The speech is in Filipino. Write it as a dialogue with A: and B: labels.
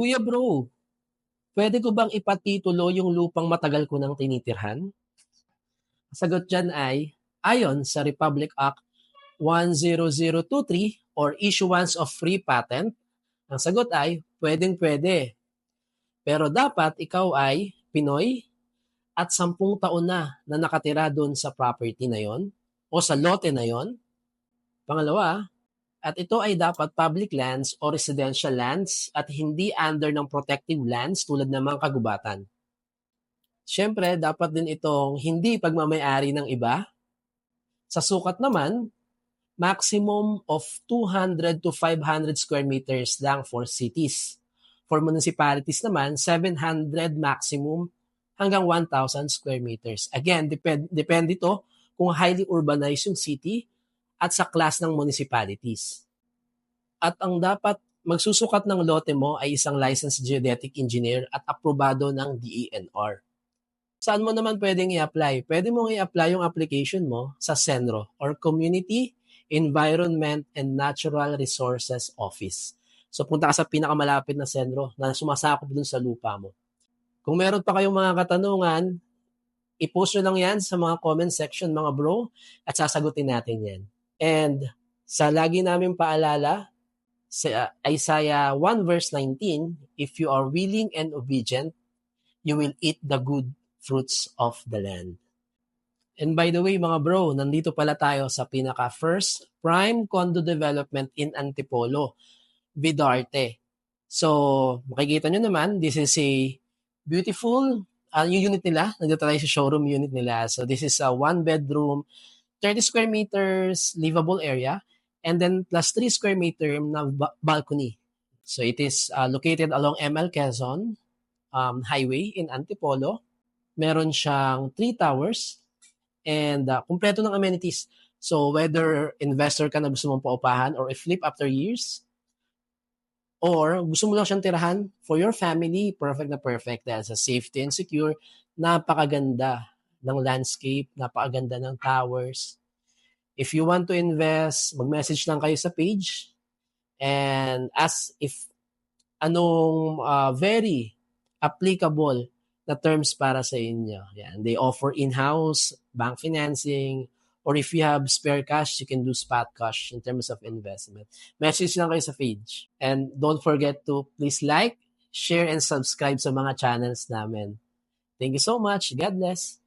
A: Kuya bro, pwede ko bang ipatitulo yung lupang matagal ko nang tinitirhan? Sagot dyan ay, ayon sa Republic Act 10023 or Issuance of Free Patent, ang sagot ay, pwedeng pwede. Pero dapat ikaw ay Pinoy at sampung taon na na nakatira doon sa property na yon o sa lote na yon. Pangalawa, at ito ay dapat public lands o residential lands at hindi under ng protective lands tulad ng mga kagubatan. Siyempre, dapat din itong hindi pagmamayari ng iba. Sa sukat naman, maximum of 200 to 500 square meters lang for cities. For municipalities naman, 700 maximum hanggang 1,000 square meters. Again, depend, depende ito kung highly urbanized yung city at sa class ng municipalities. At ang dapat magsusukat ng lote mo ay isang licensed geodetic engineer at aprobado ng DENR. Saan mo naman pwedeng i-apply? Pwede mo i-apply yung application mo sa CENRO or Community Environment and Natural Resources Office. So punta ka sa pinakamalapit na CENRO na sumasakop dun sa lupa mo. Kung meron pa kayong mga katanungan, i-post nyo lang yan sa mga comment section mga bro at sasagutin natin yan. And sa lagi namin paalala, sa Isaiah 1 verse 19, if you are willing and obedient, you will eat the good fruits of the land. And by the way, mga bro, nandito pala tayo sa pinaka first prime condo development in Antipolo, Vidarte. So, makikita nyo naman, this is a beautiful uh, yung unit nila. Nandito tayo sa showroom unit nila. So, this is a one bedroom, 30 square meters livable area and then plus 3 square meter na ba- balcony. So it is uh, located along ML Quezon um, Highway in Antipolo. Meron siyang 3 towers and uh, kumpleto ng amenities. So whether investor ka na gusto mong paupahan or i-flip after years, or gusto mo lang siyang tirahan for your family, perfect na perfect dahil sa safety and secure, napakaganda ng landscape, napakaganda ng towers. If you want to invest, mag-message lang kayo sa page and ask if anong uh, very applicable na terms para sa inyo. Yan. They offer in-house bank financing or if you have spare cash, you can do spot cash in terms of investment. Message lang kayo sa page. And don't forget to please like, share, and subscribe sa mga channels namin. Thank you so much. God bless.